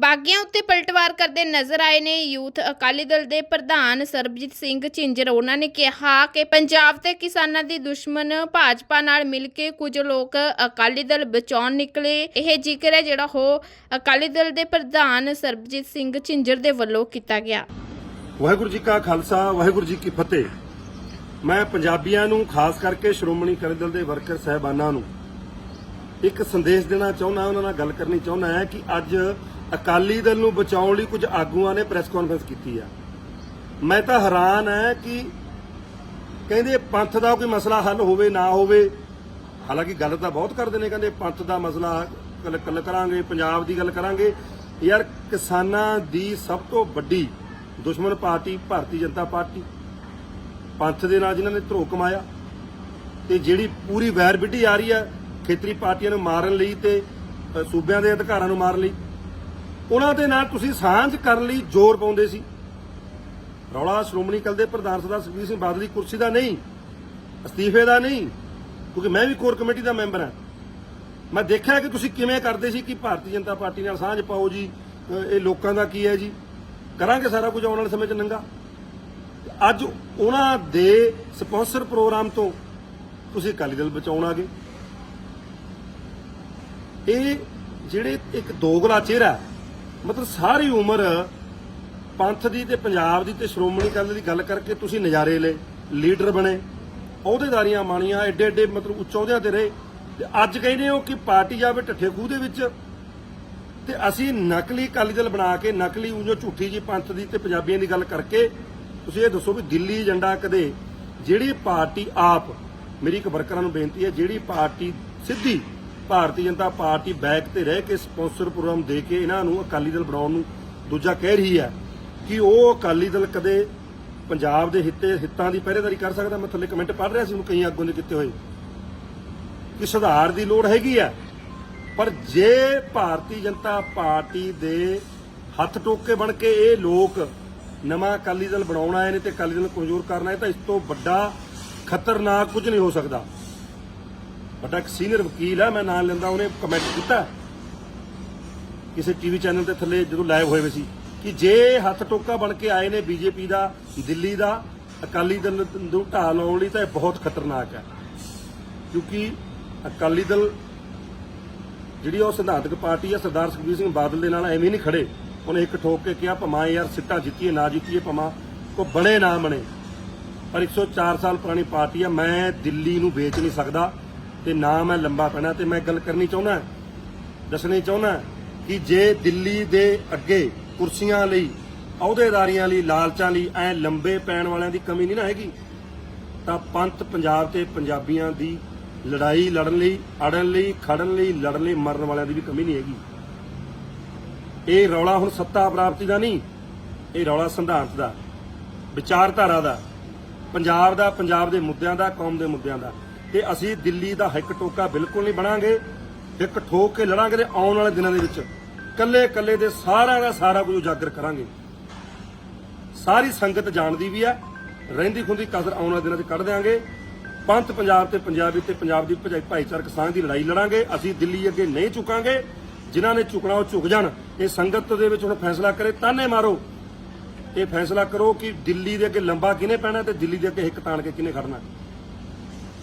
ਬਾਗੀਆਂ ਉੱਤੇ ਪਲਟਵਾਰ ਕਰਦੇ ਨਜ਼ਰ ਆਏ ਨੇ ਯੂਥ ਅਕਾਲੀ ਦਲ ਦੇ ਪ੍ਰਧਾਨ ਸਰਬਜੀਤ ਸਿੰਘ ਝਿੰਜਰ। ਉਹਨਾਂ ਨੇ ਕਿਹਾ ਕਿ ਪੰਜਾਬ ਤੇ ਕਿਸਾਨਾਂ ਦੀ ਦੁਸ਼ਮਣ ਭਾਜਪਾ ਨਾਲ ਮਿਲ ਕੇ ਕੁਝ ਲੋਕ ਅਕਾਲੀ ਦਲ ਬਚਾਉਣ ਨਿਕਲੇ। ਇਹ ਜ਼ਿਕਰ ਹੈ ਜਿਹੜਾ ਉਹ ਅਕਾਲੀ ਦਲ ਦੇ ਪ੍ਰਧਾਨ ਸਰਬਜੀਤ ਸਿੰਘ ਝਿੰਜਰ ਦੇ ਵੱਲੋਂ ਕੀਤਾ ਗਿਆ। ਵਾਹਿਗੁਰੂ ਜੀ ਕਾ ਖਾਲਸਾ, ਵਾਹਿਗੁਰੂ ਜੀ ਕੀ ਫਤਿਹ। ਮੈਂ ਪੰਜਾਬੀਆਂ ਨੂੰ, ਖਾਸ ਕਰਕੇ ਸ਼੍ਰੋਮਣੀ ਅਕਾਲੀ ਦਲ ਦੇ ਵਰਕਰ ਸਹਿਬਾਨਾਂ ਨੂੰ ਇੱਕ ਸੰਦੇਸ਼ ਦੇਣਾ ਚਾਹੁੰਦਾ, ਉਹਨਾਂ ਨਾਲ ਗੱਲ ਕਰਨੀ ਚਾਹੁੰਦਾ ਹੈ ਕਿ ਅੱਜ ਅਕਾਲੀ ਦਲ ਨੂੰ ਬਚਾਉਣ ਲਈ ਕੁਝ ਆਗੂਆਂ ਨੇ ਪ੍ਰੈਸ ਕਾਨਫਰੰਸ ਕੀਤੀ ਆ। ਮੈਂ ਤਾਂ ਹੈਰਾਨ ਹੈ ਕਿ ਕਹਿੰਦੇ ਪੰਥ ਦਾ ਕੋਈ ਮਸਲਾ ਹੱਲ ਹੋਵੇ, ਨਾ ਹੋਵੇ। ਹਾਲਾਂਕਿ ਗੱਲ ਤਾਂ ਬਹੁਤ ਕਰਦੇ ਨੇ, ਕਹਿੰਦੇ ਪੰਥ ਦਾ ਮਸਲਾ ਗੱਲ ਕਰਾਂਗੇ, ਪੰਜਾਬ ਦੀ ਗੱਲ ਕਰਾਂਗੇ। ਯਾਰ ਕਿਸਾਨਾਂ ਦੀ ਸਭ ਤੋਂ ਵੱਡੀ ਦੁਸ਼ਮਣ ਪਾਰਟੀ ਭਾਰਤੀ ਜਨਤਾ ਪਾਰਟੀ। ਪੰਥ ਦੇ ਨਾਲ ਜਿਨ੍ਹਾਂ ਨੇ ਧਰੋ ਕਮਾਇਆ, ਤੇ ਜਿਹੜੀ ਪੂਰੀ ਵੈਰਬਿਟੀ ਆ ਰਹੀ ਹੈ ਖੇਤਰੀ ਪਾਰਟੀਆਂ ਨੂੰ ਮਾਰਨ ਲਈ ਤੇ ਸੂਬਿਆਂ ਦੇ ਅਧਿਕਾਰਾਂ ਨੂੰ ਮਾਰਨ ਲਈ। ਉਹਨਾਂ ਦੇ ਨਾਲ ਤੁਸੀਂ ਸਾਂਝ ਕਰਨ ਲਈ ਜ਼ੋਰ ਪਾਉਂਦੇ ਸੀ। ਰੌਲਾ ਸ਼੍ਰੋਮਣੀ ਅਕਾਲੀ ਦੇ ਪ੍ਰਧਾਨ ਸਰਦਾਰ ਸੁਖਬੀਰ ਸਿੰਘ ਬਾਦਲ ਦੀ ਕੁਰਸੀ ਦਾ ਨਹੀਂ, ਅਸਤੀਫੇ ਦਾ ਨਹੀਂ, ਕਿਉਂਕਿ ਮੈਂ ਵੀ ਕੋਰ ਕਮੇਟੀ ਦਾ ਮੈਂਬਰ ਹਾਂ। ਮੈਂ ਦੇਖਿਆ ਕਿ ਤੁਸੀਂ ਕਿਵੇਂ ਕਰਦੇ ਸੀ ਕਿ ਭਾਰਤੀ ਜਨਤਾ ਪਾਰਟੀ ਨਾਲ ਸਾਂਝ ਪਾਓ ਜੀ ਇਹ ਲੋਕਾਂ ਦਾ ਕੀ ਹੈ ਜੀ? ਕਰਾਂਗੇ ਸਾਰਾ ਕੁਝ ਆਉਣ ਵਾਲੇ ਸਮੇਂ 'ਚ ਨੰਗਾ। ਅੱਜ ਉਹਨਾਂ ਦੇ ਸਪਾਂਸਰ ਪ੍ਰੋਗਰਾਮ ਤੋਂ ਤੁਸੀਂ ਅਕਾਲੀ ਦਲ ਬਚਾਉਣ ਆ ਗਏ। ਇਹ ਜਿਹੜੇ ਇੱਕ ਦੋਗਲਾ ਚਿਹਰਾ, ਮਤਲਬ ਸਾਰੀ ਉਮਰ ਪੰਥ ਦੀ ਤੇ ਪੰਜਾਬ ਦੀ ਤੇ ਸ਼੍ਰੋਮਣੀ ਅਕਾਲੀ ਦਲ ਦੀ ਗੱਲ ਕਰਕੇ ਤੁਸੀਂ ਨਜ਼ਾਰੇ ਲਏ, ਲੀਡਰ ਬਣੇ, ਅਹੁਦੇਦਾਰੀਆਂ ਮਾਣੀਆਂ ਐਡੇ ਐਡੇ ਮਤਲਬ ਉੱਚ ਅਹੁਦਿਆਂ ਤੇ ਰਹੇ, ਤੇ ਅੱਜ ਕਹਿੰਦੇ ਹੋ ਕਿ ਪਾਰਟੀ ਜਾਵੇ ਢੱਠੇ ਖੂਹ ਦੇ ਵਿੱਚ, ਤੇ ਅਸੀਂ ਨਕਲੀ ਅਕਾਲੀ ਦਲ ਬਣਾ ਕੇ, ਨਕਲੀ ਉਹ ਝੂਠੀ ਜੀ ਪੰਥ ਦੀ ਤੇ ਪੰਜਾਬੀਆਂ ਦੀ ਗੱਲ ਕਰਕੇ, ਤੁਸੀਂ ਇਹ ਦੱਸੋ ਵੀ ਦਿੱਲੀ ਏਜੰਡਾ ਕਦੇ, ਜਿਹੜੀ ਪਾਰਟੀ ਆਪ, ਮੇਰੀ ਇੱਕ ਵਰਕਰਾਂ ਨੂੰ ਬੇਨਤੀ ਹੈ, ਜਿਹੜੀ ਪਾਰਟੀ ਸਿੱਧੀ ਭਾਰਤੀ ਜਨਤਾ ਪਾਰਟੀ ਬੈਕ ਤੇ ਰਹਿ ਕੇ ਸਪਾਂਸਰ ਪ੍ਰੋਗਰਾਮ ਦੇ ਕੇ ਇਹਨਾਂ ਨੂੰ ਅਕਾਲੀ ਦਲ ਬਣਾਉਣ ਨੂੰ ਦੂਜਾ ਕਹਿ ਰਹੀ ਹੈ ਕਿ ਉਹ ਅਕਾਲੀ ਦਲ ਕਦੇ ਪੰਜਾਬ ਦੇ ਹਿੱਤੇ, ਹਿੱਤਾਂ ਦੀ ਪਹਿਰੇਦਾਰੀ ਕਰ ਸਕਦਾ। ਮੈਂ ਥੱਲੇ ਕਮੈਂਟ ਪੜ੍ਹ ਰਿਹਾ ਸੀ ਹੁਣ ਕਈ ਆਗੂ ਨੇ ਕੀਤੇ ਹੋਏ। ਕਿ ਸੁਧਾਰ ਦੀ ਲੋੜ ਹੈਗੀ ਆ ਪਰ ਜੇ ਭਾਰਤੀ ਜਨਤਾ ਪਾਰਟੀ ਦੇ ਹੱਥ ਟੋਕੇ ਬਣ ਕੇ ਇਹ ਲੋਕ ਨਵਾਂ ਅਕਾਲੀ ਦਲ ਬਣਾਉਣ ਆਏ ਨੇ ਤੇ ਅਕਾਲੀ ਦਲ ਨੂੰ ਕਮਜ਼ੋਰ ਕਰਨਾ ਹੈ ਤਾਂ ਇਸ ਤੋਂ ਵੱਡਾ ਖਤਰਨਾਕ ਕੁਝ ਨਹੀਂ ਹੋ ਸਕਦਾ। ਵੱਡਾ ਇੱਕ ਸੀਨੀਅਰ ਵਕੀਲ ਹੈ, ਮੈਂ ਨਾਂ ਲੈਂਦਾ, ਉਹਨੇ ਕਮੈਂਟ ਕੀਤਾ। ਕਿਸੇ ਟੀਵੀ ਚੈਨਲ ਤੇ ਥੱਲੇ ਜਦੋਂ ਲਾਈਵ ਹੋਏ ਹੋਏ ਸੀ ਕਿ ਜੇ ਹੱਥ ਟੋਕਾ ਬਣ ਕੇ ਆਏ ਨੇ ਬੀਜੇਪੀ ਦਾ, ਦਿੱਲੀ ਦਾ, ਅਕਾਲੀ ਦਲ ਨੂੰ ਢਾਹ ਲਾਉਣ ਲਈ ਤਾਂ ਇਹ ਬਹੁਤ ਖਤਰਨਾਕ ਹੈ। ਕਿਉਂਕਿ ਅਕਾਲੀ ਦਲ ਜਿਹੜੀ ਉਹ ਸਿਧਾਂਤਕ ਪਾਰਟੀ ਹੈ, ਸਰਦਾਰ ਸੁਖਬੀਰ ਸਿੰਘ ਬਾਦਲ ਦੇ ਨਾਲ ਐਵੇਂ ਨਹੀਂ ਖੜੇ। ਉਹਨੇ ਇੱਕ ਠੋਕ ਕੇ ਕਿਹਾ, ਭਮਾ ਯਾਰ, ਸਿੱਟਾ ਜਿੱਤੀਏ, ਨਾ ਜਿੱਤੀਏ ਭਮਾ ਕੋ ਬਣੇ ਨਾ ਬਣੇ। ਪਰ 104 ਸਾਲ ਪੁਰਾਣੀ ਪਾਰਟੀ ਆ ਮੈਂ ਦਿੱਲੀ ਨੂੰ ਵੇਚ ਨਹੀਂ ਸਕਦਾ। ਤੇ ਨਾ ਮੈਂ ਲੰਬਾ ਪੈਣਾ ਤੇ ਮੈਂ ਗੱਲ ਕਰਨੀ ਚਾਹੁੰਦਾ, ਦੱਸਣੀ ਚਾਹੁੰਦਾ ਕਿ ਜੇ ਦਿੱਲੀ ਦੇ ਅੱਗੇ ਕੁਰਸੀਆਂ ਲਈ, ਅਹੁਦੇਦਾਰੀਆਂ ਲਈ, ਲਾਲਚਾਂ ਲਈ ਐ ਲੰਬੇ ਪੈਣ ਵਾਲਿਆਂ ਦੀ ਕਮੀ ਨਹੀਂ ਨਾ ਹੈਗੀ, ਤਾਂ ਪੰਥ ਪੰਜਾਬ ਤੇ ਪੰਜਾਬੀਆਂ ਦੀ ਲੜਾਈ ਲੜਨ ਲਈ, ਅੜਨ ਲਈ, ਖੜਨ ਲਈ, ਲੜਨ ਲਈ, ਮਰਨ ਵਾਲਿਆਂ ਦੀ ਵੀ ਕਮੀ ਨਹੀਂ ਹੈਗੀ। ਇਹ ਰੌਲਾ ਹੁਣ ਸੱਤਾ ਪ੍ਰਾਪਤੀ ਦਾ ਨਹੀਂ, ਇਹ ਰੌਲਾ ਸਿਧਾਂਤ ਦਾ, ਵਿਚਾਰਧਾਰਾ ਦਾ, ਪੰਜਾਬ ਦਾ, ਪੰਜਾਬ ਦੇ ਮੁੱਦਿਆਂ ਦਾ, ਕੌਮ ਦੇ ਮੁੱਦਿਆਂ ਦਾ। ਕਿ ਅਸੀਂ ਦਿੱਲੀ ਦਾ ਹਿੱਕ ਟੋਕਾ ਬਿਲਕੁਲ ਨਹੀਂ ਬਣਾਂਗੇ ਇੱਕ ਠੋਕ ਕੇ ਲੜਾਂਗੇ ਤੇ ਆਉਣ ਵਾਲੇ ਦਿਨਾਂ ਦੇ ਵਿੱਚ ਕੱਲੇ ਕੱਲੇ ਦੇ ਸਾਰਿਆਂ ਦਾ ਸਾਰਾ ਕੁਝ ਉਜਾਗਰ ਕਰਾਂਗੇ। ਸਾਰੀ ਸੰਗਤ ਜਾਣਦੀ ਵੀ ਹੈ ਰਹਿੰਦੀ ਖੁੰਦੀ ਕਦਰ ਆਉਣ ਵਾਲੇ ਦਿਨਾਂ 'ਚ ਕੱਢ ਦਿਆਂਗੇ। ਪੰਥ ਪੰਜਾਬ ਤੇ ਪੰਜਾਬੀ ਤੇ ਪੰਜਾਬ ਦੀ ਭਾਈ- ਭਾਈਚਾਰਕ ਸਾਂਝ ਦੀ ਲੜਾਈ ਲੜਾਂਗੇ। ਅਸੀਂ ਦਿੱਲੀ ਅੱਗੇ ਨਹੀਂ ਝੁਕਾਂਗੇ। ਜਿਨ੍ਹਾਂ ਨੇ ਝੁਕਣਾ ਉਹ ਝੁਕ ਜਾਣ। ਇਹ ਸੰਗਤ ਦੇ ਵਿੱਚ ਹੁਣ ਫੈਸਲਾ ਕਰੇ, ਤਾਨੇ ਮਾਰੋ। ਇਹ ਫੈਸਲਾ ਕਰੋ ਕਿ ਦਿੱਲੀ ਦੇ ਅੱਗੇ ਲੰਬਾ ਕਿਹਨੇ ਪੈਣਾ ਤੇ ਦਿੱਲੀ ਦੇ ਅੱਗੇ ਹਿੱਕ ਤਾਣ ਕੇ ਕਿਹਨੇ ਖੜਨਾ।